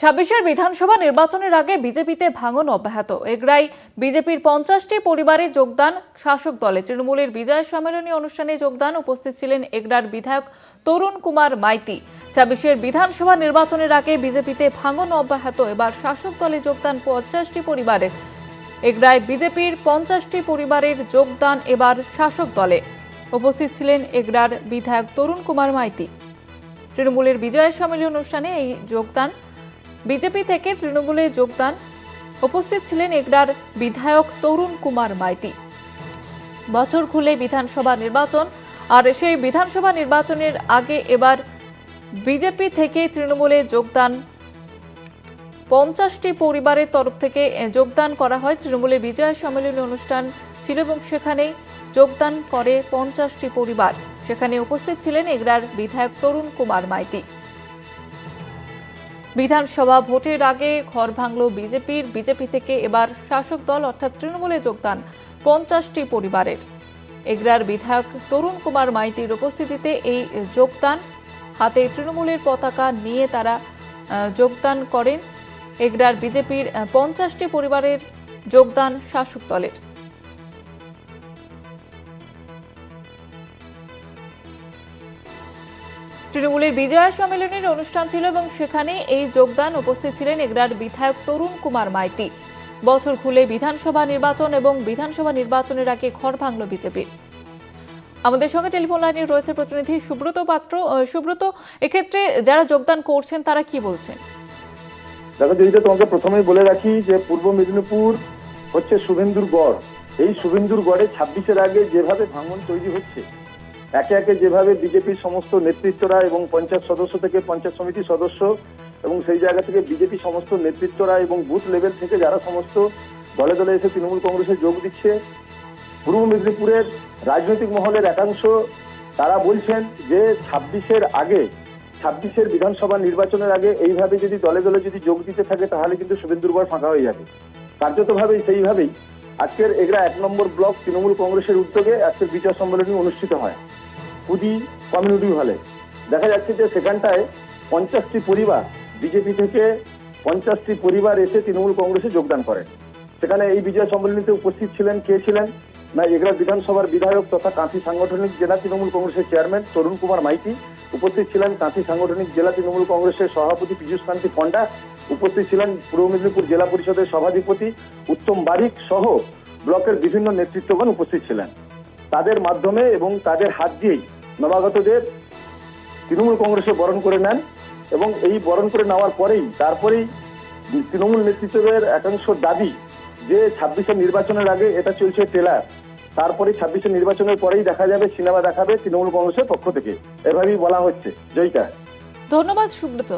ছাব্বিশের বিধানসভা নির্বাচনের আগে বিজেপিতে ভাঙন অব্যাহত। এগরাই বিজেপির পঞ্চাশটি পরিবারে যোগদান, শাসক দলে। তৃণমূলের বিজয় সম্মেলনী অনুষ্ঠানে যোগদান উপস্থিত ছিলেন এগরার বিধায়ক তরুণ কুমার মাইতি। ছাব্বিশের বিধানসভা নির্বাচনের আগে বিজেপিতে ভাঙন অব্যাহত। এবার শাসক দলে যোগদান পঞ্চাশটি পরিবারের এগরায় বিজেপির পঞ্চাশটি পরিবারের যোগদান এবার শাসক দলে। উপস্থিত ছিলেন এগরার বিধায়ক তরুণ কুমার মাইতি। তৃণমূলের বিজয় সম্মেলনী অনুষ্ঠানে এই যোগদান বিজেপি থেকে তৃণমূলে যোগদান। উপস্থিত ছিলেন এগরার বিধায়ক তরুণ কুমার মাইতি। বছর খুলে বিধানসভা নির্বাচন, আর সেই বিধানসভা নির্বাচনের আগে এবার বিজেপি থেকে তৃণমূলে যোগদান। পঞ্চাশটি পরিবারের তরফ থেকে যোগদান করা হয়। তৃণমূলের বিজয় সম্মেলনী অনুষ্ঠান ছিল এবং সেখানে যোগদান করে পঞ্চাশটি পরিবার। সেখানে উপস্থিত ছিলেন এগরার বিধায়ক তরুণ কুমার মাইতি। বিধানসভা ভোটের আগে ঘর ভাঙল বিজেপির। বিজেপি থেকে এবার শাসক দল, অর্থাৎ তৃণমূলে যোগদান পঞ্চাশটি পরিবারের। এগরার বিধায়ক তরুণ কুমার মাইতির উপস্থিতিতে এই যোগদান। হাতে তৃণমূলের পতাকা নিয়ে তারা যোগদান করেন। এগরার বিজেপির পঞ্চাশটি পরিবারের যোগদান শাসক দলের। তৃণমূলের বিজয়া সম্মেলনের অনুষ্ঠান ছিল এবং সেখানে এই যোগদান উপস্থিত ছিলেন এগরার বিধায়ক তরুণ কুমার মাইতি। বছর খুলে বিধানসভা নির্বাচন এবং বিধানসভা নির্বাচনের আগে ঘর ভাঙল বিজেপির। আমাদের সঙ্গে টেলিফোন লাইনে রয়েছে প্রতিনিধি সুব্রত পাত্র। সুব্রত, এক্ষেত্রে যারা যোগদান করছেন, তারা কি বলছেন? দেখো, যদি তোমাকে প্রথমেই বলে রাখি যে পূর্ব মেদিনীপুর হচ্ছে শুভেন্দুর গড়। এই শুভেন্দুর গড়ে ছাব্বিশের আগে যেভাবে ভাঙন তৈরি হচ্ছে একে একে যেভাবে বিজেপির সমস্ত নেতৃত্বরা এবং পঞ্চায়েত সদস্য থেকে পঞ্চায়েত সমিতি সদস্য এবং সেই জায়গা থেকে বিজেপি সমস্ত নেতৃত্বরা এবং বুথ লেভেল থেকে যারা সমস্ত দলে দলে এসে তৃণমূল কংগ্রেসে যোগ দিচ্ছে, পূর্ব মেদিনীপুরের রাজনৈতিক মহলের একাংশ, তারা বলছেন যে ছাব্বিশের আগে, ছাব্বিশের বিধানসভা নির্বাচনের আগে এইভাবে যদি দলে দলে যদি যোগ দিতে থাকে তাহলে কিন্তু শুভেন্দুর গড় ফাঁকা হয়ে যাবে। কার্যতভাবেই সেইভাবেই আজকের এগরা এক নম্বর ব্লক তৃণমূল কংগ্রেসের উদ্যোগে আজকের বিচার সম্মেলনী অনুষ্ঠিত হয়। পুদি কমিউনিটি হলে দেখা যাচ্ছে যে সেখানটায় পঞ্চাশটি পরিবার বিজেপি থেকে পঞ্চাশটি পরিবার এসে তৃণমূল কংগ্রেসে যোগদান করেন। সেখানে এই বিজয় সম্মেলনীতে উপস্থিত ছিলেন কে ছিলেন? না এগরা বিধানসভার বিধায়ক তথা কাঁথি সাংগঠনিক জেলা তৃণমূল কংগ্রেসের চেয়ারম্যান তরুণ কুমার মাইতি, উপস্থিত ছিলেন কাঁথি সাংগঠনিক জেলা তৃণমূল কংগ্রেসের সভাপতি পীযূষ কান্তি পণ্ডা, উপস্থিত ছিলেন পূর্ব মেদিনীপুর জেলা পরিষদের সভাধিপতি উত্তম বারিক সহ ব্লকের বিভিন্ন নেতৃত্বগণ উপস্থিত ছিলেন। তাদের মাধ্যমে এবং তাদের হাত দিয়েই নবাগতদের তৃণমূল কংগ্রেসে বরণ করে নেন এবং এই বরণ করে নেওয়ার পরেই, তারপরেই তৃণমূল নেতৃত্বের একাংশ দাবি যে ছাব্বিশের নির্বাচনের আগে এটা চলছে টেলার তারপরে ছাব্বিশের নির্বাচনের পরেই দেখা যাবে, সিনেমা দেখাবে তৃণমূল কংগ্রেসের পক্ষ থেকে। এভাবেই বলা হচ্ছে। জয়িকা ধন্যবাদ, সুব্রত।